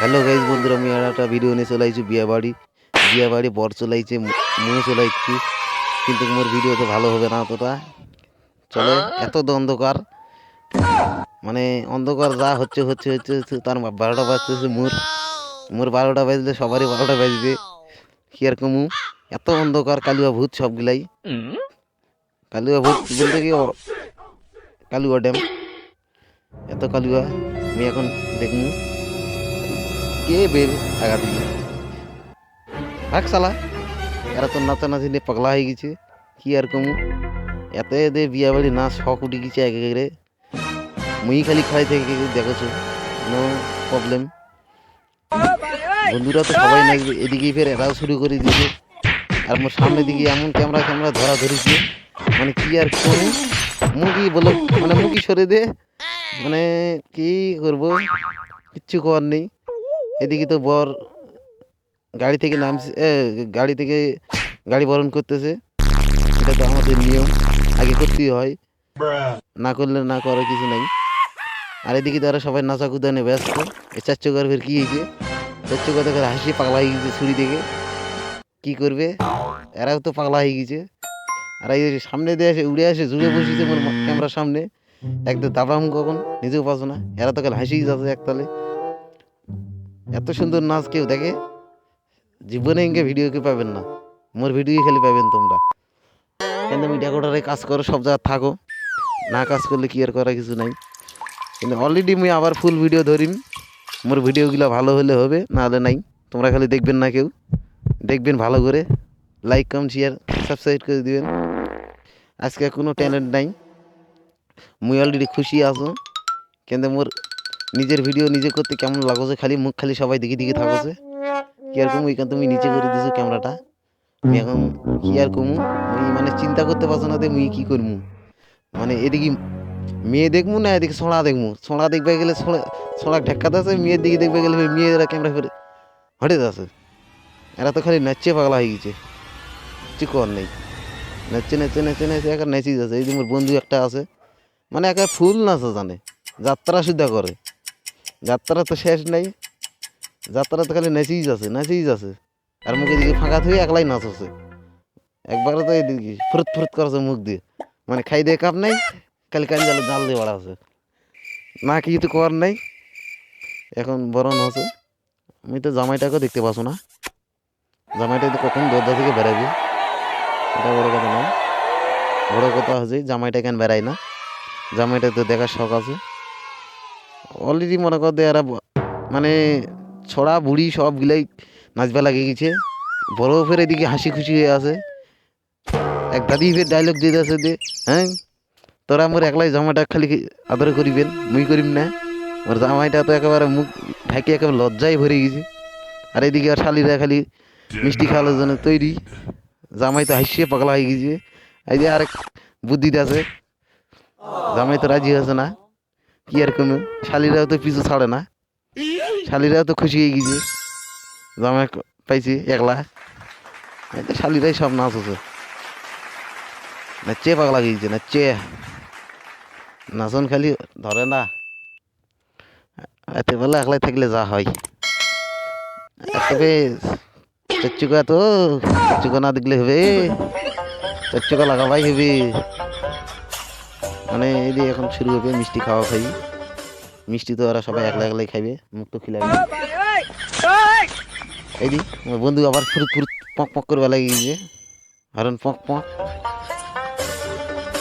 Hello guys বন্ধুরা, আমি আর একটা ভিডিও নিয়ে চলে আইছি বিয়া বাড়ি বিয়া বাড়ি বর চলে আইছে মুয়ে চলে আইছি। কিন্তু মোর ভিডিও তো ভালো হবে না অতটা। চলো, এত অন্ধকার। মানে অন্ধকার যা হচ্ছে হচ্ছে হচ্ছে তার বারোটা বাজতেছে মোর। মোর বারোটা বাজলে সবারই বারোটা বাজবে। কি আর কমু এত অন্ধকার, কালুয়া ভূত সবগুলাই। কালুয়া ভূত বলতে কি কালুয়া ড্যাম। এত কালুয়া, আমি এখন দেখমু কে বের আগা দিকে ভাগ সালা এরা তো নাচানাচি নিয়ে পাগলা হয়ে গেছে, কি আর কমু? এত এদের বিয়া বাড়ি না শখ উঠে গেছে একে একে মুই খালি খাই থেকে দেখেছ? নো প্রবলেম বন্ধুরা তো সবাই না এদিকে ফের এরাও শুরু করে দিয়েছে। আর মোর সামনের দিকে এমন ক্যামেরা ক্যামেরা ধরা ধরেছে। মানে কি আর করব মুখি বলো মানে মুখি সরে দে। মানে কি করব? কিচ্ছু করার নেই। এদিকে তো বর গাড়ি থেকে নামছে গাড়ি থেকে গাড়ি বরণ করতেছে। এটা তো আমাদের নিয়ম, আগে করতেই হয়। না করলে না করার কিছু নাই। আর এদিকে তারা সবাই নাচা কুদানে ব্যস্ত। এই চাচ্চ গর্ভের কি হয়েছে? চাচ্চ কথা করে হাসি পাগলা হয়ে গেছে ছুরি থেকে। কি করবে? এরাও তো পাগলা হয়ে গেছে। আর এই সামনে দিয়ে আসে উড়ে আসে জুড়ে বসেছে মোর ক্যামেরার সামনে। একদম দাবাম কখন নিজেও পাচ্ছ না এরা তো কাল হাসিই যাচ্ছে একতালে। এত সুন্দর নাচ কেউ দেখে? জীবনে ইনকে ভিডিও কেউ পাবেন না। মোর ভিডিও খালি পাবেন তোমরা। কিন্তু মিডিয়া কোটারে কাজ করো, সব জায়গায় থাকো। না কাজ করলে কি আর করার কিছু নাই। কিন্তু অলরেডি মুই আবার ফুল ভিডিও ধরিম। মোর ভিডিওগুলো ভালো হলে হবে, না হলে নাই। তোমরা খালি দেখবেন না কেউ। দেখবেন ভালো করে। লাইক কম শেয়ার সাবস্ক্রাইব করে দিবেন। আজকে কোনো ট্যালেন্ট নাই। মুই অলরেডি খুশি আছো। কিন্তু মোর নিজের ভিডিও নিজে করতে কেমন লাগছে? খালি মুখ খালি সবাই দিকে দিকে থাকছে। কি আর কমু এখান তুমি নিচে করে দিছো ক্যামেরাটা আমি এখন কি আর কমু? মুই মানে চিন্তা করতে পারছ না মুই কি করমু? মানে এদিকে মেয়ে দেখমু না এদিকে ছোঁড়া দেখমু? ছোঁড়া দেখবে গেলে ছোঁড়া ছোঁড়া ঢেক্কাতে আছে, মেয়ের দিকে দেখবে গেলে মেয়েরা ক্যামেরা ফেরে হটে যাচ্ছে। এরা তো খালি নাচছে পাগলা হয়ে গেছে। কিছু কর নেই। নাচছে নাচছে নাচছে নাচছে, একা নেচি যাচ্ছে। এই যে মোর বন্ধু একটা আছে। মানে একা ফুল নাচা জানে। যাত্রা সুদ্ধা করে। যাত্রা তো শেষ নাই। যাত্রা তো খালি নেচেই যাচ্ছে নেচেই যাচ্ছে। আর মুখ এদিকে ফাঁকা থেকে একলাই নাচছে একবারে তো এদিকে ফুরুত ফুরুত করছে মুখ দিয়ে। মানে খাই দিয়ে কাপ নাই, খালি কান জালে জাল দিয়ে বাড়া আছে না কিছু তো করার নাই। এখন বরণ হচ্ছে। আমি তো জামাইটাকে দেখতে পাচ্ছ না। জামাইটা তো কখন দরজা থেকে বেরাবে এটা বড় কথা নয়। বড় কথা হচ্ছে জামাইটা কেন বেড়ায় না? জামাইটা তো দেখার শখ আছে। অলরেডি মনে কর এরা মানে ছড়া, বুড়ি সবগুলাই নাচবা লাগে গেছে। বড় ফের এদিকে হাসি খুশি হয়ে আছে। এক দাদি ফের ডায়লগ দিয়ে আছে দে হ্যাঁ তোরা আমার একলাই জামাইটা খালি আদর করিবেন, মুই করিম না। ওর জামাইটা তো একেবারে মুখ ঢাকি একেবারে লজ্জায় ভরে গেছে। আর এদিকে আর শালিরা খালি মিষ্টি খাওয়ানোর জন্য তৈরি। জামাই তো হাসিয়ে পাগলা হয়ে গেছে। এই যে আরেক বুদ্ধি আছে। জামাই তো রাজি আছে না। কি আর কোনো? শালিরাও তো পিছু ছাড়ে না। শালিরাও তো খুশি হয়ে গেছে। জামাই ক- পাইছি, একলা। শালিরাই সব নাচ আছে। নাচে পাগলা গিয়েছে নাচে। নাচন খালি ধরে না। এতে বলে একলাই থাকলে যা হয়। তবে চচ্চুকা তো, চচ্চুকা না দেখলে হবে। চচ্চুকা লাগাবাই হবে। মানে এই যে এখন শুরু হবে, মিষ্টি খাওয়া খাই। মিষ্টি তো ওরা সবাই একলা একলাই খাইবে মুখ তো খিলাবে এই বন্ধু আবার ফুরুত ফুরুত পক পক করে লাগে গিয়েছে। হরণ পক পক।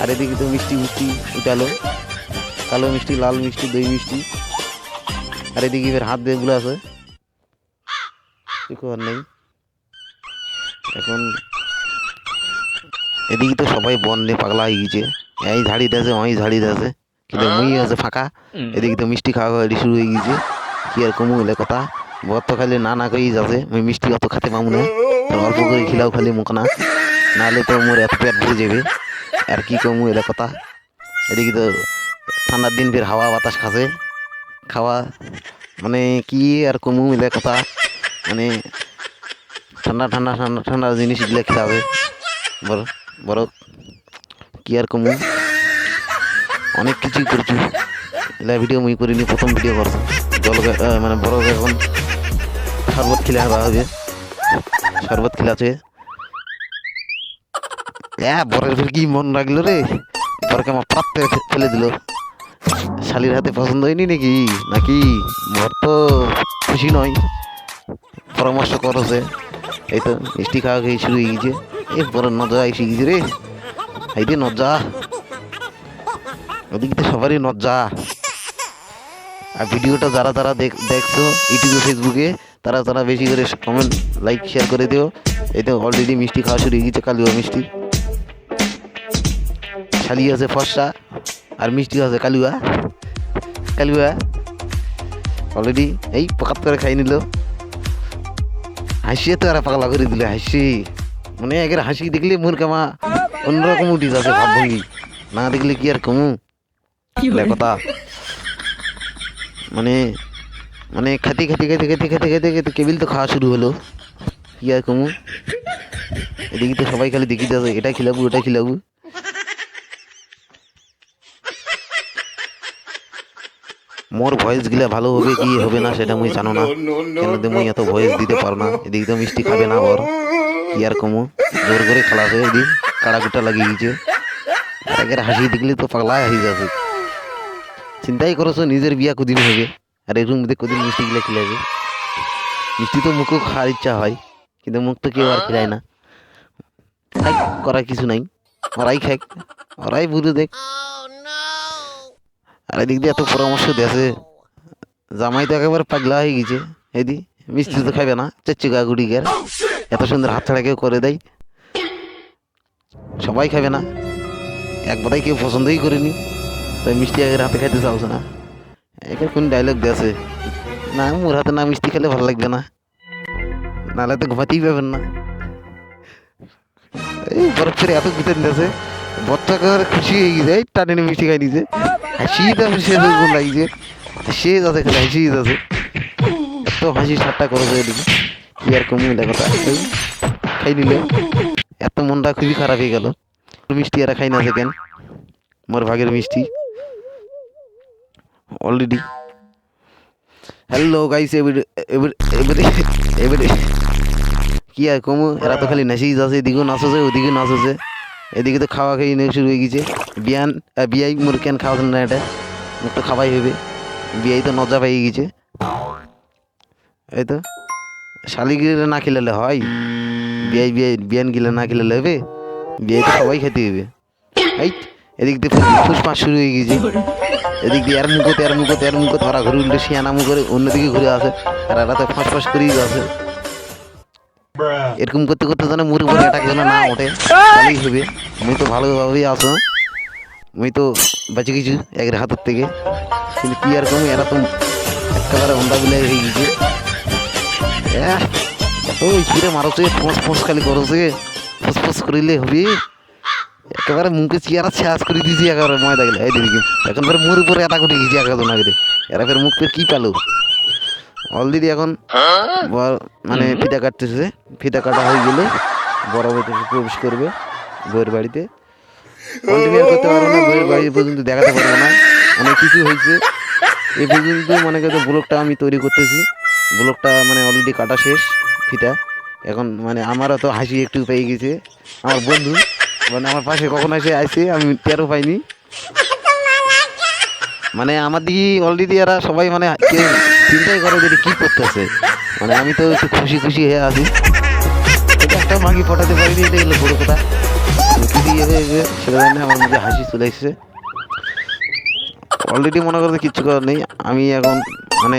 আর এদিকে তো মিষ্টি মিষ্টি উঠালো। কালো মিষ্টি, লাল মিষ্টি, দই মিষ্টি। আর এদিকে এবার হাত দিয়ে গুলো আছে। কিছু আর নেই। এখন এদিকে তো সবাই বন নিয়ে পাগলা হয়ে গেছে এই ঝাড়ি দেছে ওই ঝাড়ি দেছে কিন্তু মুই আছে ফাঁকা। এদিকে তো মিষ্টি খাওয়া খাওয়া শুরু হয়ে গেছে। কি আর কমু এলে কথা। বর তো খালি না না করেই যাচ্ছে। মুই মিষ্টি অত খেতে পাবো না। অল্প করে খিলাও খালি মুখ না। নাহলে তো মোর এত পেট ভরে যাবে। আর কি কমু এলে কথা। এদিকে তো ঠান্ডার দিন ফের হাওয়া বাতাস খাচ্ছে। খাওয়া মানে কি আর কমু এলে কথা। মানে ঠান্ডা ঠান্ডা ঠান্ডা ঠান্ডা জিনিসগুলো খেতে হবে। বড় বড় কি আর কমু? অনেক কিছুই করছি। এলা ভিডিও মুই করিনি, প্রথম ভিডিও করছি জল মানে বড় এখন শরবত খেলে আনবা হবে। শরবত খেলাছে হ্যাঁ বরের কি মন রাখল রে? বরকে আমার প্রাপ্তে ফেলে দিল। শালির হাতে পছন্দ হয়নি নাকি? নাকি? বর তো খুশি নয়। পরামর্শ করছে। এই তো, মিষ্টি খাওয়া খেয়ে শুরু হয়ে গেছে। এ বড় নজা এসে গেছে রে। এই যে নজা ওদিকে তো সবারই নজ্জা। আর ভিডিওটা যারা যারা দেখ- দেখছ, ইউটিউবে, ফেসবুকে, তারা তারা বেশি করে কমেন্ট লাইক শেয়ার করে দিও। এই তো অলরেডি মিষ্টি খাওয়া শুরু হয়ে গেছে মিষ্টি। শালি আছে ফর্সা, আর মিষ্টি আছে কালুয়া। কালুয়া অলরেডি এই পকাত করে খাই নিল। হাসিয়ে তো আর পাগলা করে দিল, হাসি। মানে একের হাসি দেখলে মোর কামা অন্যরকম উঠি যাচ্ছে ভাবভঙ্গি না দেখলে কি আর কমু? কথা। মানে মানে খেতে খেতে খেতে খেতে খেতে খেতে খেতে কেবিল তো খাওয়া শুরু হলো। কি আর কমু? এদিকে তো সবাই খালি দেখি যাচ্ছে এটা খিলাবু ওটা খিলাবু। মোর ভয়েস গিলা ভালো হবে কি হবে না সেটা মুই জানো না। কেন যে মুই এত ভয়েস দিতে পারো না। এদিকে তো মিষ্টি খাবে না বর। কি আর কমু? জোর করে খেলাছে এদিক কাড়া কুটা লাগিয়ে গেছে। একের হাসি দেখলে তো পাগলাই হাসি যাবে। চিন্তাই করছ নিজের বিয়া কদিন হবে? আর এরকম মধ্যে কদিন মিষ্টি গিলা খিলাবে মিষ্টি তো মুখও খাওয়ার ইচ্ছা হয়, কিন্তু মুখ তো কেউ আর খেলায় না। খাই করার কিছু নাই। ওরাই খাই ওরাই বুঝে দেখ। আর এদিক দিয়ে এত পরামর্শ দেছে জামাই তো একেবারে পাগলা হয়ে গেছে। এদি মিষ্টি তো খাবে না। চাচ্চু গা গুড়ি গের এত সুন্দর হাত ছাড়া কেউ করে দেয়। সবাই খাবে না। একবারই কেউ পছন্দই করেনি। তাই মিষ্টি আগের হাতে খাইতে চাওছে না। একে কোন ডায়লগ দিয়েছে না, মোর হাতে না মিষ্টি খেলে ভালো লাগবে না। নাহলে তো ঘুমাতেই পাবেন না। এই বরফ ছেড়ে এত গুতেন দিয়েছে একেবারে খুশি হয়ে গেছে। এই টানে মিষ্টি খাই নিছে হাসি তো সে গুণ লাগিছে। সে যাচ্ছে খেলে হাসি যাচ্ছে এত হাসি ঠাট্টা করেছে এদিকে। কি আর কমিয়ে কথা? খাই নিলে। এত মনটা খুবই খারাপ হয়ে গেল। মিষ্টি এরা খাই না কেন মোর ভাগের মিষ্টি। অলরেডি হ্যালো গাইস এবারে কি আর কমু? এরা তো খালি নাচেই যাচ্ছে, এদিকেও নাচছে ওদিকে নাচছে এদিকে তো খাওয়া খাই নিয়ে শুরু হয়ে গেছে। বিয়ান বিয়াই মোর কেন খাওয়াছেন না এটা? মুখ তো খাওয়াই হবে। বিয়াই তো নজা পাই গেছে। এই তো। শালিগিরে না খেলালে হয়? বিয়াই বিয়াই বিয়ান গিলে না খেলালে হবে বিয়াই তো সবাই খেতে হবে এই এদিক দিয়ে ফুসফাস শুরু হয়ে গেছে। এদিক দিয়ে এর মুখতে এর মুখতে এর মুখতে ওরা ঘুরে উঠলে শিয়ানা মুখ করে অন্যদিকে ঘুরে আসে আর এরা তো ফাঁস ফাঁস করেই আসে। এরকম করতে করতে যেন মুড়ি উপরে অ্যাটাক যেন না ওঠে তাহলেই হবে। মুই তো ভালোভাবেই আসো মুই তো বেঁচে গেছি একের হাতের থেকে। কিন্তু কি আর কম এরা তো একেবারে অন্ধা বিলে হয়ে গেছে। এহ, ওই ফিরে মারছে? ফোঁস ফোঁস খালি করছে। ফোঁস ফোঁস করিলে হবে। একেবারে মুখে চেয়ারা শেষ করে দিয়েছি একেবারে ময়দা গেলে। এই দিদি এখন ফের মুর উপরে এটা করে গেছি একা না করে এরা ফের মুখ ফের কি পেল? অলরেডি এখন মানে ফিতা কাটতেছে। ফিতা কাটা হয়ে গেলে বড় বাড়িতে প্রবেশ করবে বইয়ের বাড়িতে। কন্টিনিউ করতে পারব না বইয়ের বাড়ি পর্যন্ত দেখাতে পারব না। অনেক কিছু হয়েছে। এই পর্যন্ত মনে করতে ব্লগটা আমি তৈরি করতেছি। ব্লগটা মানে অলরেডি কাটা শেষ। ফিতা এখন মানে আমারও তো হাসি একটু পেয়ে গেছে। আমার বন্ধু মানে আমার পাশে কখন এসে আসে আমি টেরও পাইনি। মানে আমার দিকে অলরেডি এরা সবাই মানে চিন্তাই করে যে এটা কি করতেছে। মানে আমি তো একটু খুশি খুশি হয়ে আছি। একটা মাগি ফটাতে পারিনি এটা হলো বড় কথা। যদি সেটা আমার মধ্যে হাসি চলে এসেছে। অলরেডি মনে করতে কিচ্ছু করার নেই। আমি এখন মানে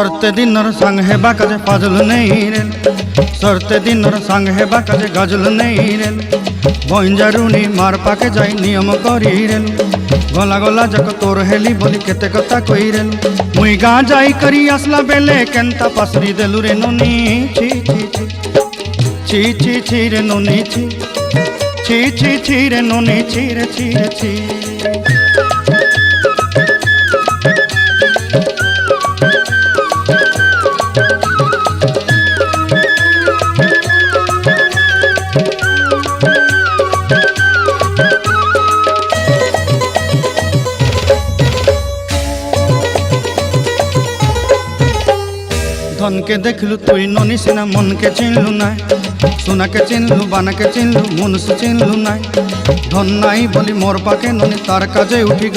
সরতে দিনর সঙ্গ হেবা কাজে ফাজল নেই রেল সরতে দিনর সঙ্গ হেবা কাজে গজল নেই রেল বঞ্জারুনি মার পাকে যাই নিয়ম করি গলা গলা যাক তোর হেলি বলি কেতে কথা কইরে মুই গা যাই করি আসলা বেলে কেনতা পাসরি দেলু রে ননি। ছি ছি ছি। ছি ছি রে ননি, ছি। ছি ছি ছি রে ননি, ছি রে ছি রে, ছি ধনকে দেখলু তুই ননি সিনা, মনকে চিনলু নাই। সোনাকে চিনলু, বানাকে চিনলু মনুষ চিনলু নাই। ধন নাই বলি মোর পাকে ননি, তার কাজে উঠি